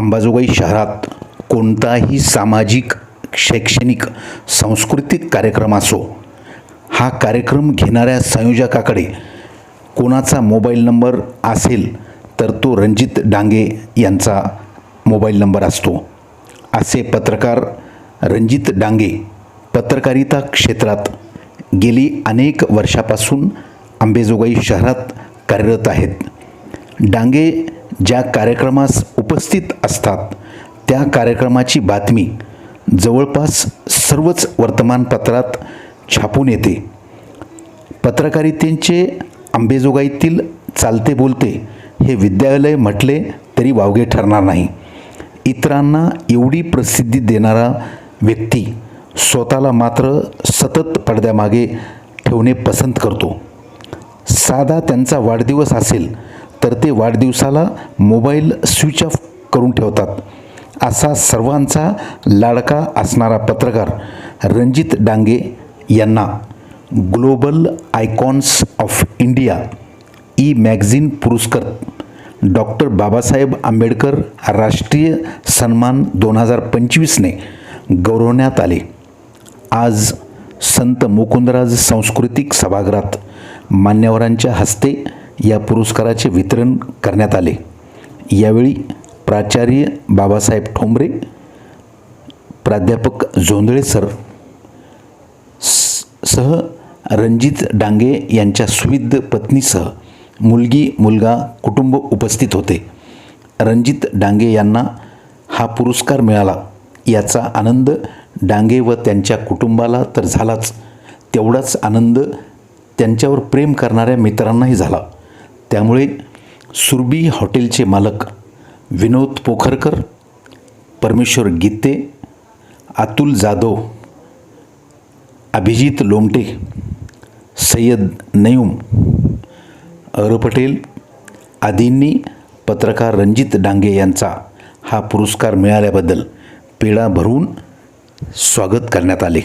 अंबाजोगाई शहरात कोणताही सामाजिक शैक्षणिक सांस्कृतिक कार्यक्रम असो हा कार्यक्रम घेणाऱ्या संयोजकाकडे कोणाचा मोबाईल नंबर असेल तर तो रणजित डांगे यांचा मोबाईल नंबर असतो. असे पत्रकार रणजित डांगे पत्रकारिता क्षेत्रात गेली अनेक वर्षापासून अंबेजोगाई शहरात कार्यरत आहेत. डांगे ज्या कार्यक्रमास उपस्थित असतात. त्या कार्यक्रमाची बातमी जवळपास सर्वच वर्तमानपत्रात छापून येते. पत्रकारितेचे आंबेजोगाईतील चालते बोलते हे विद्यालय म्हटले तरी वावगे ठरणार नाही. इतरांना एवढी प्रसिद्धी देणारा व्यक्ती स्वतःला मात्र सतत पडद्यामागे ठेवणे पसंत करतो. साधा त्यांचा वाढदिवस असेल तर ते वाढदिवसाला मोबाईल स्विच ऑफ करून ठेवतात. असा सर्वांचा लाडका असणारा पत्रकार रणजित डांगे यांना global icons of India e magazine पुरस्कार डॉक्टर बाबासाहेब आंबेडकर राष्ट्रीय सन्मान दोन हजार पंचवीसने गौरवण्यात आले. आज संत मुकुंदराज सांस्कृतिक सभागृहात मान्यवरांच्या हस्ते या पुरस्काराचे वितरण करण्यात आले. यावेळी प्राचार्य बाबासाहेब ठोंबरे प्राध्यापक जोंधळे सर स- सह रणजित डांगे यांच्या सुविध पत्नीसह मुलगी मुलगा कुटुंब उपस्थित होते. रणजित डांगे यांना हा पुरस्कार मिळाला. याचा आनंद डांगे व त्यांच्या कुटुंबाला तर झालाच. तेवढाच आनंद त्यांच्यावर प्रेम करणाऱ्या मित्रांनाही झाला. त्यामुळे सुरबी हॉटेलचे मालक विनोद पोखरकर परमेश्वर गीते अतुल जाधव अभिजित लोमटे सय्यद नयूम अर पटेल आदींनी पत्रकार रणजित डांगे यांचा हा पुरस्कार मिळाल्याबद्दल पेढा भरून स्वागत करण्यात आले.